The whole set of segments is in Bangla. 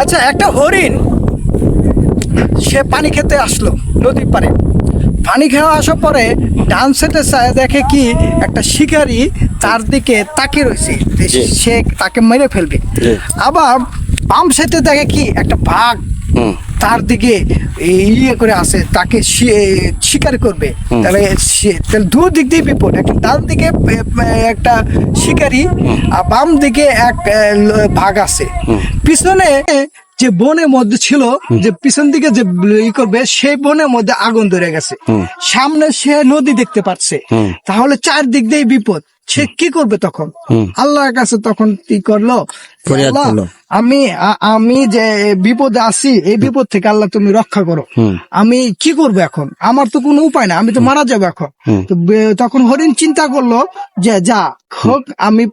আচ্ছা একটা হরিণ সে পানি খেতে আসলো নদীর পারে পানি খেয়ে আসার পরে ডান সেটের চায় দেখে কি একটা শিকারি তার দিকে তাকিয়ে রয়েছে। সে তাকে মেরে ফেলবে। আবার পাম্প সেটে দেখে কি একটা ভাগ তার দিকে ইয়ে করে আসে তাকে স্বীকার শিকার করবে। তাহলে সে- তাহলে দু দিক দিয়ে বিপদ একটা ডান দিকে একটা শিকারি আর বাম দিকে এক ভাগ আছে। পিছনে যে বনের মধ্যে ছিল যে পিছন দিকে যে ই করবে সেই বনের মধ্যে আগুন ধরে গেছে। সামনে সে নদী দেখতে পাচ্ছে। তাহলে চারদিক দিয়ে বিপদ। সে কি করবে তখন। আল্লাহর কাছে তখন কি করল। আমি আমি যে বিপদে আছি এই বিপদ থেকে আল্লাহ তুমি রক্ষা করো। আমি কি করব এখন? আমার তো কোনো উপায় না আমি তো মারা যাব এখন। তখন হরিণ চিন্তা করল যে যা হোক আমি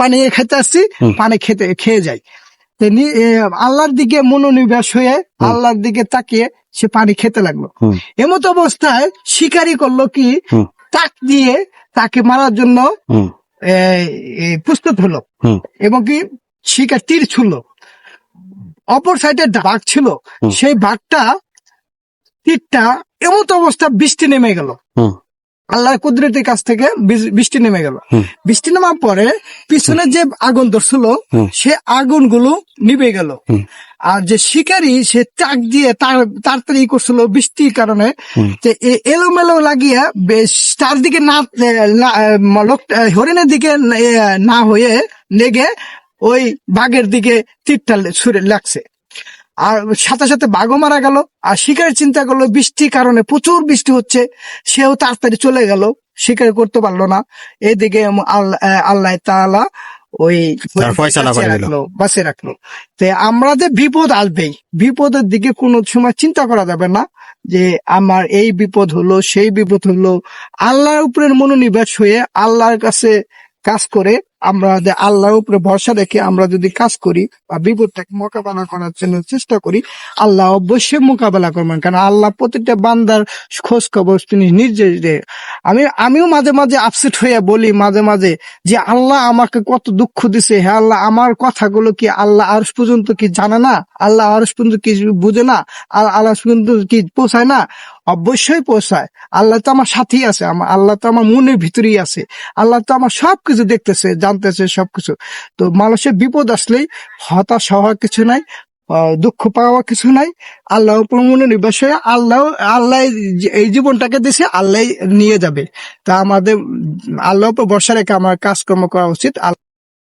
পানি খেতে আসছি পানি খেতে খেয়ে যাই। আল্লাহর দিকে মনোনিবেশ হয়ে আল্লাহর দিকে তাকিয়ে সে পানি খেতে লাগল। এমত অবস্থায় শিকারি করল কি? তাক দিয়ে তাকে মারার জন্য প্রস্তুত হলো। এবং কি? শিকার তীর ছুড়লো। অপর সাইডে বাঘ ছিল। সেই বাঘটা তীরটা এমন তো অবস্থা বৃষ্টি নেমে গেল। আল্লাহর কুদরতের কাছ থেকে বৃষ্টি নেমে গেল। বৃষ্টি নামার পরে পিছনে যে আগুন ধরছিল সে আগুনগুলো নিভে গেল। আর যে শিকারী সে চাক দিয়ে তার তাড়াতাড়ি করছিল বৃষ্টির কারণে। যে এলোমেলো লাগিয়ে বেশ চারদিকে না হরিণের দিকে না হয়ে নেগে ওই বাঘের দিকে তীরটা ছুড়ে লাগছে। আর সাথে সাথে বাঘও মারা গেল আর শিকারের চিন্তা করল বৃষ্টির কারণে প্রচুর বৃষ্টি হচ্ছে সেও তাড়াতাড়ি চলে গেল শিকার করতে পারল না। এদিকে আল্লাহ তাআলা ওই বাঁচিয়ে রাখল রাখল। তো আমরা যে বিপদ আসবেই বিপদের দিকে কোনো সময় চিন্তা করা যাবে না যে আমার এই বিপদ হলো সেই বিপদ হলো আল্লাহর উপরে মনোনিবেশ হয়ে আল্লাহর কাছে কাজ করে আমরা যে আল্লাহর উপরে ভরসা রেখে আমরা যদি কাজ করি বা বিপদটাকে মোকাবেলা করার জন্য চেষ্টা করি, আল্লাহ অবশ্যই মোকাবেলা করবেন। কারণ আল্লাহ প্রতিটা বান্দার খোঁজ খবর তিনি নির্দেশ দেয়। আমি, আমিও মাঝে মাঝে আপসেট হয়ে বলি মাঝে মাঝে যে আল্লাহ আমাকে কত দুঃখ দিছে, হে আল্লাহ আমার কথাগুলো কি আল্লাহ আরস পর্যন্ত কি জানে না? আল্লাহ আরস পর্যন্ত কি বুঝে না? আর আল্লাহ পর্যন্ত কি পৌঁছায় না? অবশ্যই পৌঁছায়। আল্লাহ তো আমার সাথেই আছে, আমার আল্লাহ তো আমার মনের ভিতরেই আছে। আল্লাহ তো আমার সবকিছু দেখতেছে, জানতেছে সবকিছু। তো মানুষের বিপদ আসলেই হতাশ হওয়ার কিছু নাই দুঃখ পাওয়া কিছু নাই। আল্লাহ মনে নির্বাস হয়ে আল্লাহ আল্লাহ এই জীবনটাকে দিছে, আল্লাহ নিয়ে যাবে। তা আমাদের আল্লাহ উপর ভরসা রেখে আমার কাজকর্ম করা উচিত।